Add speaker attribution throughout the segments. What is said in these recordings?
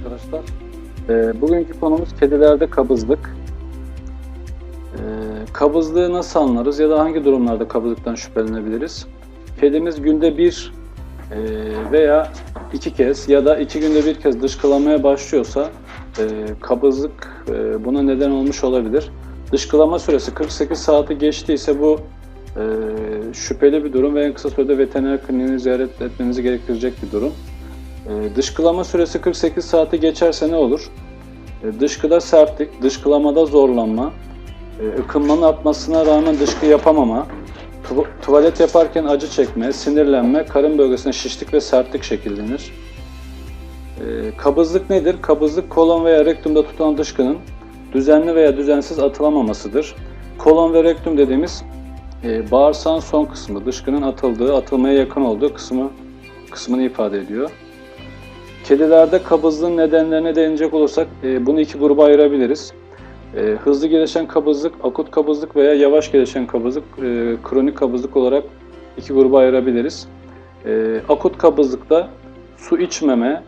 Speaker 1: arkadaşlar. Ee, bugünkü konumuz kedilerde kabızlık. Ee, kabızlığı nasıl anlarız ya da hangi durumlarda kabızlıktan şüphelenebiliriz? Kedimiz günde bir e, veya iki kez ya da iki günde bir kez dışkılamaya başlıyorsa e, kabızlık e, buna neden olmuş olabilir. Dışkılama süresi 48 saati geçtiyse bu e, şüpheli bir durum ve en kısa sürede veteriner kliniğini ziyaret etmenizi gerektirecek bir durum. E, dışkılama süresi 48 saati geçerse ne olur? E, dışkıda sertlik, dışkılamada zorlanma, e, ıkınmanın artmasına rağmen dışkı yapamama, tu- tuvalet yaparken acı çekme, sinirlenme, karın bölgesinde şişlik ve sertlik şekillenir. E, kabızlık nedir? Kabızlık kolon veya rektumda tutulan dışkının düzenli veya düzensiz atılamamasıdır. Kolon ve rektum dediğimiz e, bağırsağın son kısmı, dışkının atıldığı, atılmaya yakın olduğu kısmı kısmını ifade ediyor. Kedilerde kabızlığın nedenlerine değinecek olursak e, bunu iki gruba ayırabiliriz. E, hızlı gelişen kabızlık, akut kabızlık veya yavaş gelişen kabızlık, e, kronik kabızlık olarak iki gruba ayırabiliriz. E, akut kabızlıkta su içmeme,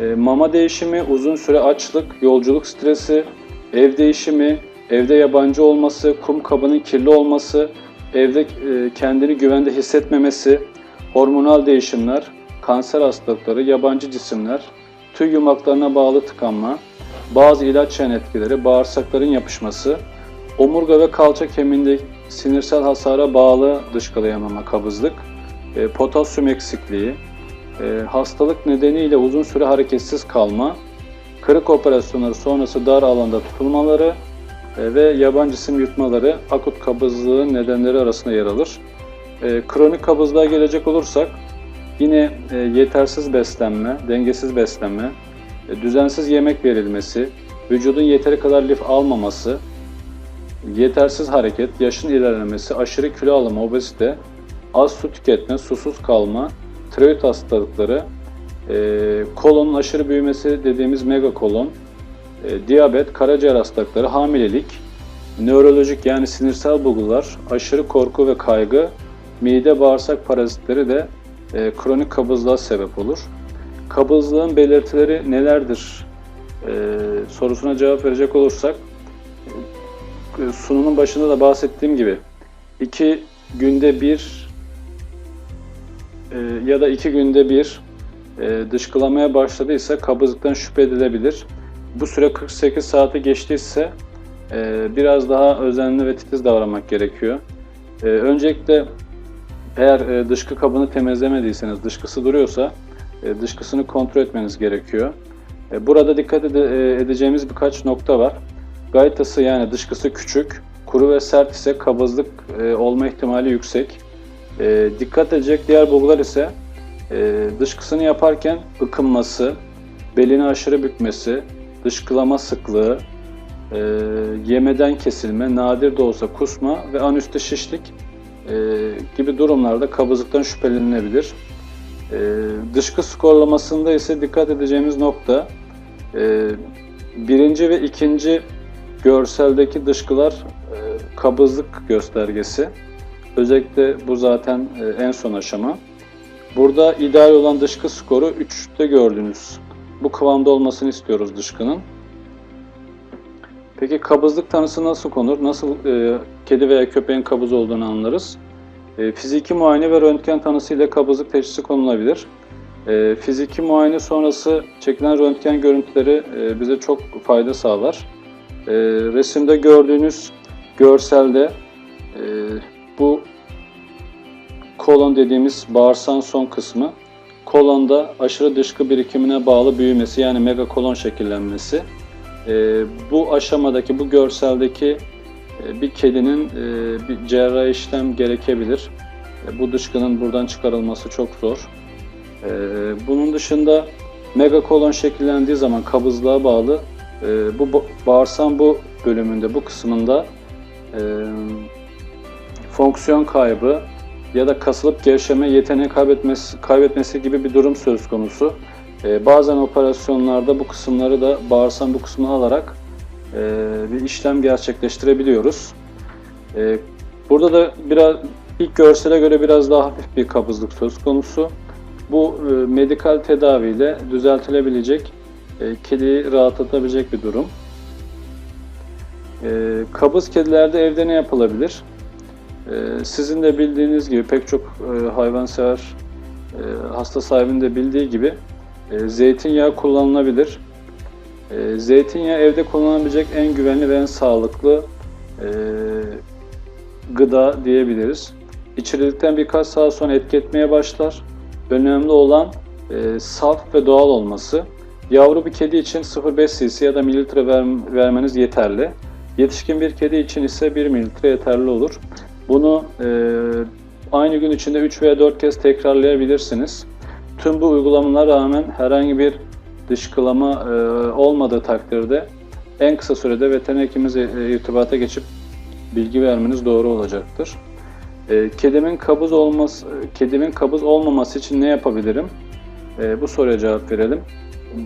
Speaker 1: e, mama değişimi, uzun süre açlık, yolculuk stresi, ev değişimi, evde yabancı olması, kum kabının kirli olması, evde e, kendini güvende hissetmemesi, hormonal değişimler, kanser hastalıkları, yabancı cisimler, tüy yumaklarına bağlı tıkanma, bazı ilaç yan etkileri, bağırsakların yapışması, omurga ve kalça kemiğinde sinirsel hasara bağlı dışkılayamama, kabızlık, e, potasyum eksikliği, e, hastalık nedeniyle uzun süre hareketsiz kalma, kırık operasyonları sonrası dar alanda tutulmaları e, ve yabancı cisim yutmaları akut kabızlığın nedenleri arasında yer alır. Kronik kabızlığa gelecek olursak yine e, yetersiz beslenme, dengesiz beslenme, e, düzensiz yemek verilmesi, vücudun yeteri kadar lif almaması, yetersiz hareket, yaşın ilerlemesi, aşırı kilo alımı, obezite, az su tüketme, susuz kalma, tiroid hastalıkları, e, kolonun aşırı büyümesi dediğimiz megakolon, e, diyabet, karaciğer hastalıkları, hamilelik, nörolojik yani sinirsel bulgular, aşırı korku ve kaygı, mide bağırsak parazitleri de e, kronik kabızlığa sebep olur. Kabızlığın belirtileri nelerdir e, sorusuna cevap verecek olursak, e, sunumun başında da bahsettiğim gibi iki günde bir e, ya da iki günde bir e, dışkılamaya başladıysa kabızlıktan şüphe edilebilir. Bu süre 48 saati geçtiyse e, biraz daha özenli ve titiz davranmak gerekiyor. E, öncelikle eğer e, dışkı kabını temizlemediyseniz, dışkısı duruyorsa e, dışkısını kontrol etmeniz gerekiyor. E, burada dikkat ede- e, edeceğimiz birkaç nokta var. Gaytası yani dışkısı küçük, kuru ve sert ise kabızlık e, olma ihtimali yüksek. E, dikkat edecek diğer bulgular ise e, dışkısını yaparken ıkınması, belini aşırı bükmesi, dışkılama sıklığı, e, yemeden kesilme, nadir de olsa kusma ve anüste şişlik e, gibi durumlarda kabızlıktan şüphelenilebilir. E, dışkı skorlamasında ise dikkat edeceğimiz nokta e, birinci ve ikinci görseldeki dışkılar e, kabızlık göstergesi. Özellikle bu zaten e, en son aşama. Burada ideal olan dışkı skoru 3'te gördüğünüz. Bu kıvamda olmasını istiyoruz dışkının. Peki kabızlık tanısı nasıl konur? Nasıl e, kedi veya köpeğin kabız olduğunu anlarız? E, fiziki muayene ve röntgen tanısı ile kabızlık teşhisi konulabilir. E, fiziki muayene sonrası çekilen röntgen görüntüleri e, bize çok fayda sağlar. E, resimde gördüğünüz görselde e, bu kolon dediğimiz bağırsağın son kısmı. Kolonda aşırı dışkı birikimine bağlı büyümesi yani megakolon şekillenmesi. E, bu aşamadaki, bu görseldeki e, bir kedinin e, bir cerrahi işlem gerekebilir. E, bu dışkının buradan çıkarılması çok zor. E, bunun dışında megakolon şekillendiği zaman kabızlığa bağlı e, bu ba- bağırsağın bu bölümünde, bu kısmında e, fonksiyon kaybı ya da kasılıp gevşeme yeteneği kaybetmesi, kaybetmesi gibi bir durum söz konusu. E, bazen operasyonlarda bu kısımları da bağırsağın bu kısmını alarak e, bir işlem gerçekleştirebiliyoruz. E, burada da biraz ilk görsele göre biraz daha hafif bir kabızlık söz konusu. Bu e, medikal tedaviyle düzeltilebilecek e, kediyi rahatlatabilecek bir durum. E, kabız kedilerde evde ne yapılabilir? E, sizin de bildiğiniz gibi pek çok e, hayvansever hasta sahibinin de bildiği gibi e, zeytinyağı kullanılabilir. E, zeytinyağı evde kullanılabilecek en güvenli ve en sağlıklı e, gıda diyebiliriz. İçirildikten birkaç saat sonra etki etmeye başlar. Önemli olan e, saf ve doğal olması. Yavru bir kedi için 0,5 cc ya da mililitre ver, vermeniz yeterli. Yetişkin bir kedi için ise 1 mililitre yeterli olur. Bunu e, aynı gün içinde 3 veya 4 kez tekrarlayabilirsiniz. Tüm bu uygulamalara rağmen herhangi bir dışkılama e, olmadığı takdirde en kısa sürede veteriner hekimimizle e, irtibata geçip bilgi vermeniz doğru olacaktır. E, kedimin kabız olması, kedimin kabız olmaması için ne yapabilirim? E, bu soruya cevap verelim.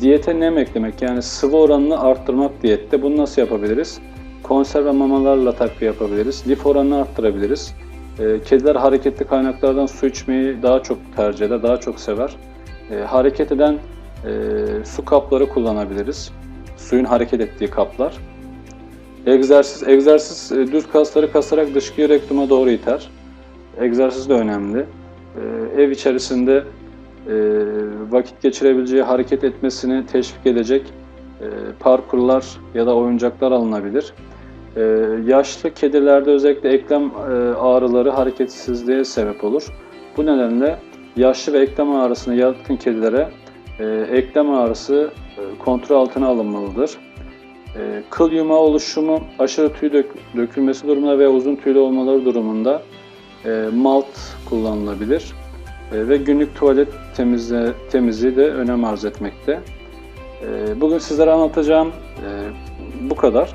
Speaker 1: Diyete nem eklemek yani sıvı oranını arttırmak diyette. Bunu nasıl yapabiliriz? Konserve mamalarla takviye yapabiliriz. Lif oranını arttırabiliriz. E, kediler hareketli kaynaklardan su içmeyi daha çok tercih eder, daha çok sever. E, hareket eden e, su kapları kullanabiliriz. Suyun hareket ettiği kaplar. Egzersiz, egzersiz e, düz kasları kasarak dışkıyı rektuma doğru iter. Egzersiz de önemli. E, ev içerisinde e, vakit geçirebileceği, hareket etmesini teşvik edecek parkurlar ya da oyuncaklar alınabilir. E, yaşlı kedilerde özellikle eklem e, ağrıları hareketsizliğe sebep olur. Bu nedenle yaşlı ve eklem ağrısına yatkın kedilere e, eklem ağrısı e, kontrol altına alınmalıdır. E, kıl yumağı oluşumu, aşırı tüy dök- dökülmesi durumunda veya uzun tüylü olmaları durumunda malt kullanılabilir. Ve günlük tuvalet temizle, temizliği de önem arz etmekte. Bugün sizlere anlatacağım bu kadar.